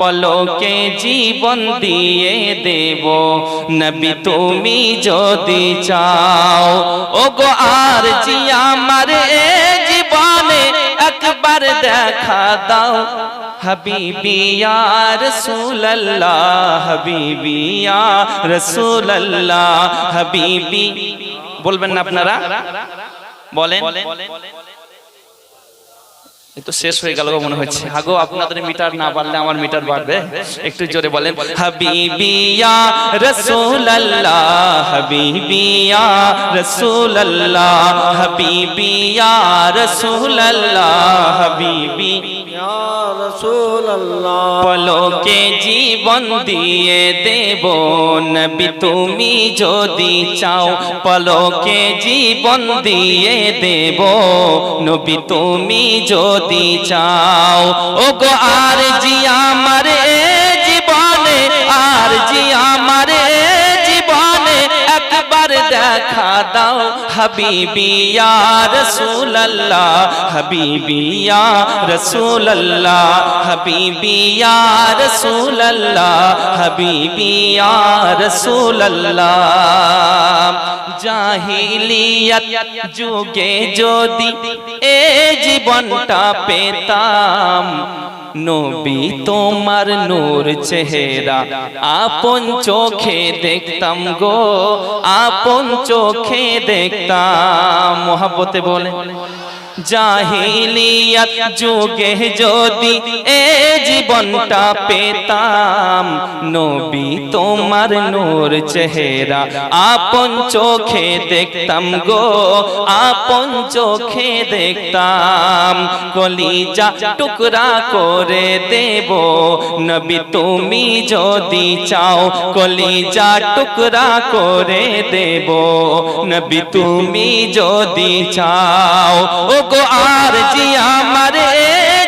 পলকে জীবন দিয়ে দেব নবী তুমি যদি চাও ও গো আর জি আমার এ জীবনে একবার দেখা দাও হাবিবি ইয়া রাসূলুল্লাহ হাবিবি ইয়া রাসূলুল্লাহ হাবিবি বলবেন না আপনারা বলেন এই তো শেষ হয়ে গেল মনে হচ্ছে। আগো আপনাদের মিটার না বাড়লে আমার মিটার বাড়বে? একটু জোরে বলেন, হাবিবিয়া রসুলাল্লাহ হাবিবিয়া রসুলাল্লাহ, হাবিবিয়া রাসূলুল্লাহ হাবিবি পলকে জীবন দিয়ে দেব নবী, তুমি যদি চাও পলকে জীবন দিয়ে দেব নবী, তুমি যদি চাও। ও গো আর জি আমার এ জীবনে আর জি দেখা দাও হাবিবি ইয়া রাসূলুল্লাহ হাবিবি ইয়া রাসূলুল্লাহ হাবিবি ইয়া রাসূলুল্লাহ হাবিবি ইয়া রাসূলুল্লাহ জাহিলিয়াত যুগে যদি এ জীবনটা পেতাম নবী তোমার নূর চেহারা আপন চোখে দেখতাম গো আপন চোখে দেখতাম। মোহাব্বতে বলে জাহিলিয়াত যুগে যদি এ জীবনটা পেতাম, নবী তোমার নূর চেহারা আপন চোখে দেখতাম গো, আপন চোখে দেখতাম। কলিজা টুকরা করে দেব, নবী তুমি যদি চাও, কলিজা টুকরা করে দেব, নবী তুমি যদি চাও। ও গো আর জি আমার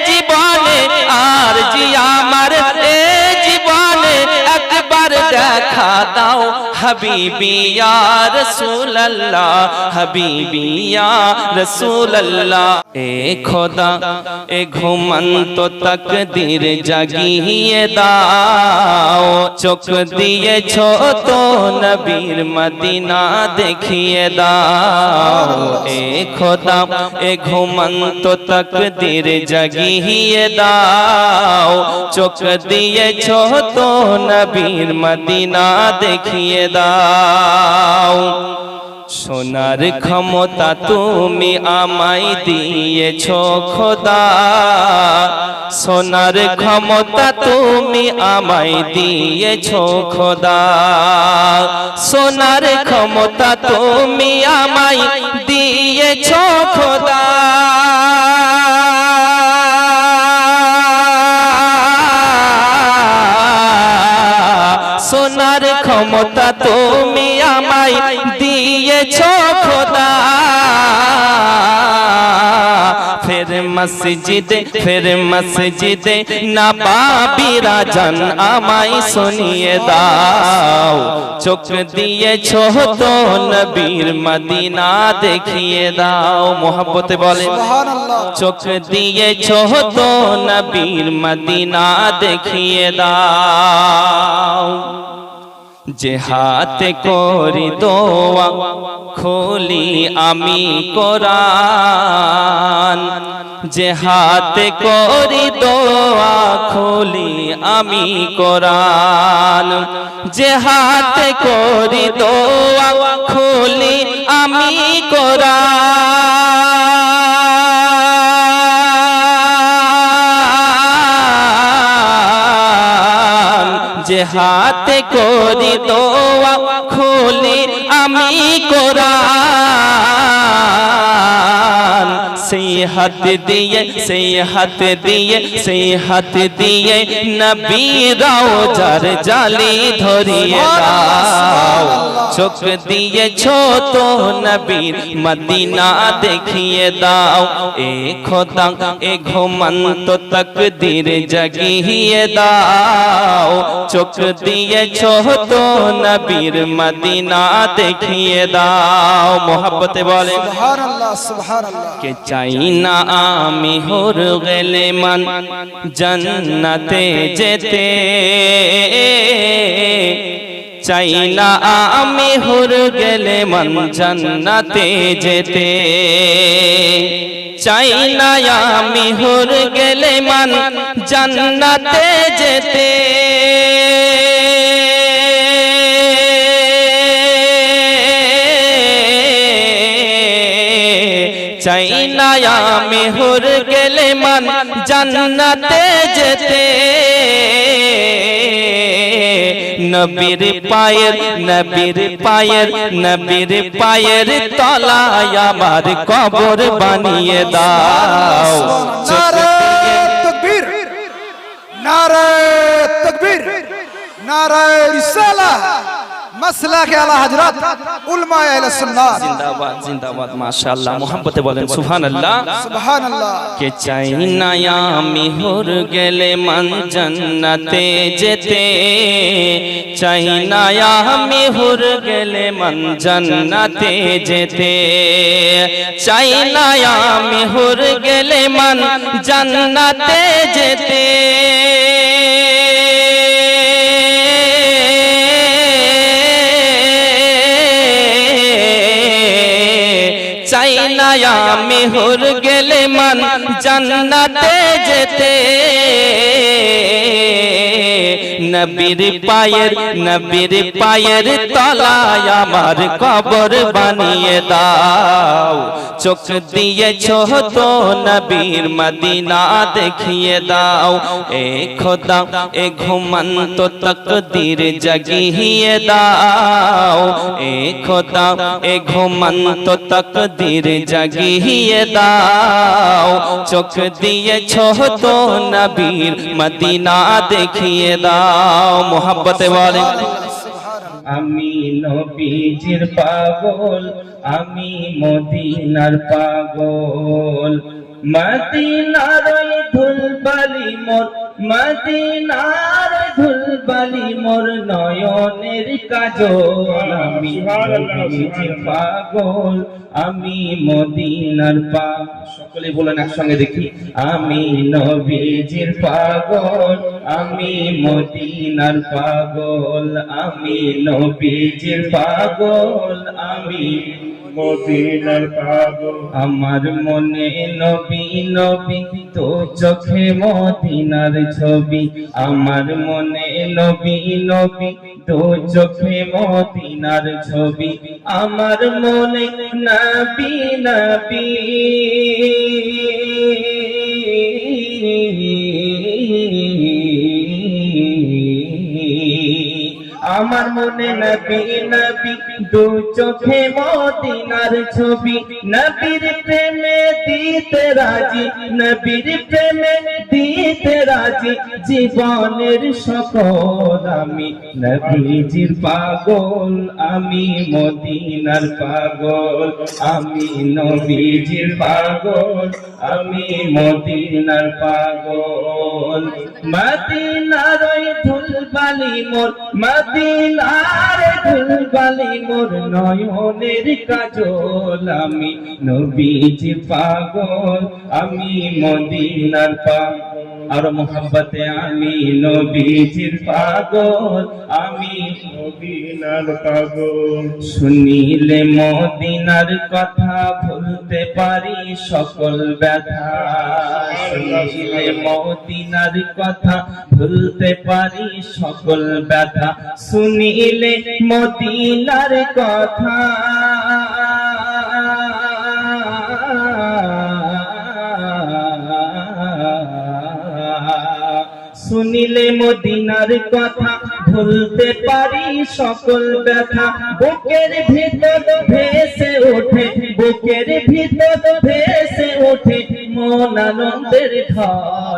জীবনে আর জি আমার জীবনে একবার দেখা দাও হাবিবি ইয়া রাসূলুল্লাহ হাবিবি ইয়া রাসূলুল্লাহ এ খোদা এ ঘুমন্ত তকদীর জাগিয়ে দাও চোখ দিয়েছ তো নবীর মদিনা দেখিয়ে দাও এ খোদা এ ঘুমন্ত তকদীর জাগিয়ে দাও চোখ দিয়েছ তো নবীর মদিনা দেখিয়ে দাও। সোনার ক্ষমতা তুমি আমায় দিয়েছ, খোদা। সোনার ক্ষমতা তুমি আমায় দিয়েছ, খোদা। সোনার ক্ষমতা তুমি আমায় দিয়েছ, খোদা। ক্ষমতা তুমি আমায় দিয়েছ খোদা। ফের মসজিদে ফের মসজিদে না বাবিরা জান আমায় শুনিয়ে দাও। চোখ দিয়েছ তো নবীর মদিনা দেখিয়ে দাও মোহব্বতে বলে চোখ দিয়েছ তো নবীর মদিনা দেখিয়ে দাও। যে হাতে করি দোয়া, খুলি আমি কোরআন। যে হাতে করি দোয়া, খুলি আমি কোরআন। যে হাতে করি দোয়া, খুলি আমি কোরআন। হাতে করি দোয়া খুলি আমি কোরআন। সেই হাত দিয়ে সেই হাত দিয়ে সেই হাত দিয়ে নবী রওজার জালি ধরিয়ে দাও চোখ দিয়েছ তো নবীর মদিনা দেখিয়ে দাও এ খোদা এ ঘুমন্ত তকদীর জাগিয়ে দাও চোখ দিয়েছ তো নবীর মদিনা দেখিয়ে দাও মোহব্বতে বলে সুবহানাল্লাহ সুবহানাল্লাহ কে চাই না আমি হর গেলে মান জান্নাতে যেতে। চাই না আমি হর গেলে মন জান্নাতে যেতে। চাই না আমি হর গেলে মন জান্নাতে যেতে। চাই না আমি হর গেলে মন জান্নাতে যেতে। নবীর পায়ের নবীর পায়ের নবীর পায়ের তলায় আমার কবর বানিয়ে দাও। নারে তকবীর নারে তকবীর নারে মাসলাক আলা হযরত উলমা আহলে সুন্নাহ। জিন্দাবাদ জিন্দাবাদ মাশাআল্লাহ। মোহাম্মতে বলেন সুবহানাল্লাহ। সুবহানাল্লাহ। কে চাই না আমি হর গেলে মন জান্নাতে যেতে? চাই না আমি হর গেলে মন জান্নাতে যেতে? চাই না আমি হর গেলে মন জান্নাতে যেতে? আমি হর গেলে মান জান্নাতে যেতে। নবীর পায়ের নবীর পায়ের তলায় আমার কবর বানিয়ে দাও। চোখ দিয়েছ তো নবীর মদিনা দেখিয়ে দাও। এ খোদা, এ ঘুমন্ত তকদির জগিয়ে দাও। এ খোদা, এ ঘুমন্ত তকদির জগিয়ে দাও। চোখ দিয়েছ তো নবীর মদিনা দেখিয়ে দাও। মোহাব্বতে বলে। আমি নবীজির পাগল আমি মদিনার পাগল। মদিনার ওই ধুলবালি মোর মদিনার ওই ধুলবালি মোর নয়নের কাজল আমি পাগল আমি মদিনার পা সকলে বলেন একসঙ্গে দেখি আমি নবীজির পাগল আমি মদিনার পাগল আমি নবীজির পাগল আমি আমার মনে নবী নবী, তো চোখে মদিনার ছবি। আমার মনে নবী নবী, তো চোখে মদিনার ছবি। আমার মনে নবী নবী। আমার মনে নবী নবী, দু চোখে মদিনার ছবি। নবীর প্রেমে দিতে রাজি, নবীর প্রেমে দিতে রাজি জীবনের সকল আমি, নবীজির পাগল, আমি মদিনার পাগল, আমি নবীজির পাগল, আমি মদিনার পাগল। মদিনার ওই ধুলবালি মোর, মদিনার ধুলবালি মোর নয়নের কাজল, আমি নবীজির পাগল, আমি মদিনার পাগল। আর মোহাব্বতে আমি নবীজির পাগল, আমি মদিনার পাগল। শুনিলে মদিনার কথা ভুলতে পারি সকল ব্যথা। শুনিলে মদিনার কথা ভুলতে পারি সকল ব্যথা। শুনিলে মদিনার কথা শুনিলে মদিনার কথা, ভুলতে পারি সকল ব্যথা। বুকের ভিতর ভেসে ওঠে, বুকের ভিতর ভেসে ওঠে মন আনন্দের ঢল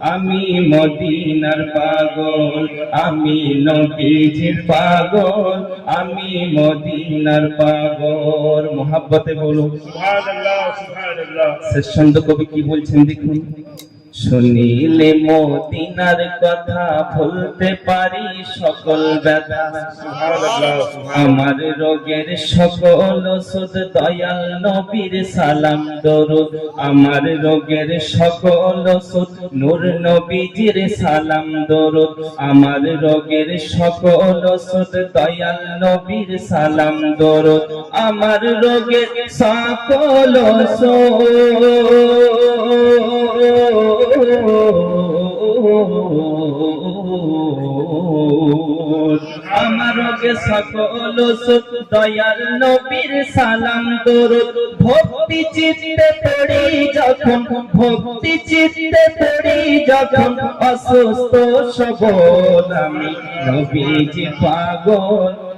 আমি মদিনার পাগল আমি নবীজির পাগল আমি মদিনার পাগল। মোহাব্বতে বলুন। সুবহানাল্লাহ সুবহানাল্লাহ। শেষ ছন্দ কবি কি বলছেন দেখুন। শুনিলে মদিনার কথা ভুলতে পারি সকল ব্যথা। আমার রোগের সকল ওষুধ দয়াল নবীর সালাম দরুদ। আমার রোগের সকল ওষুধ নূর নবীজির সালাম দরুদ। আমার রোগের সকল ওষুধ দয়াল নবীর সালাম দরুদ। আমার রোগের সকল ওষুধ আমার সকল সুখ দয়াল নবীর সালাম দরুদ, ভক্তি চিত্তে পড়ি যখন, ভক্তি চিত্তে পড়ি যখন অসুস্থ সবল আমি। নবীজি পাগল।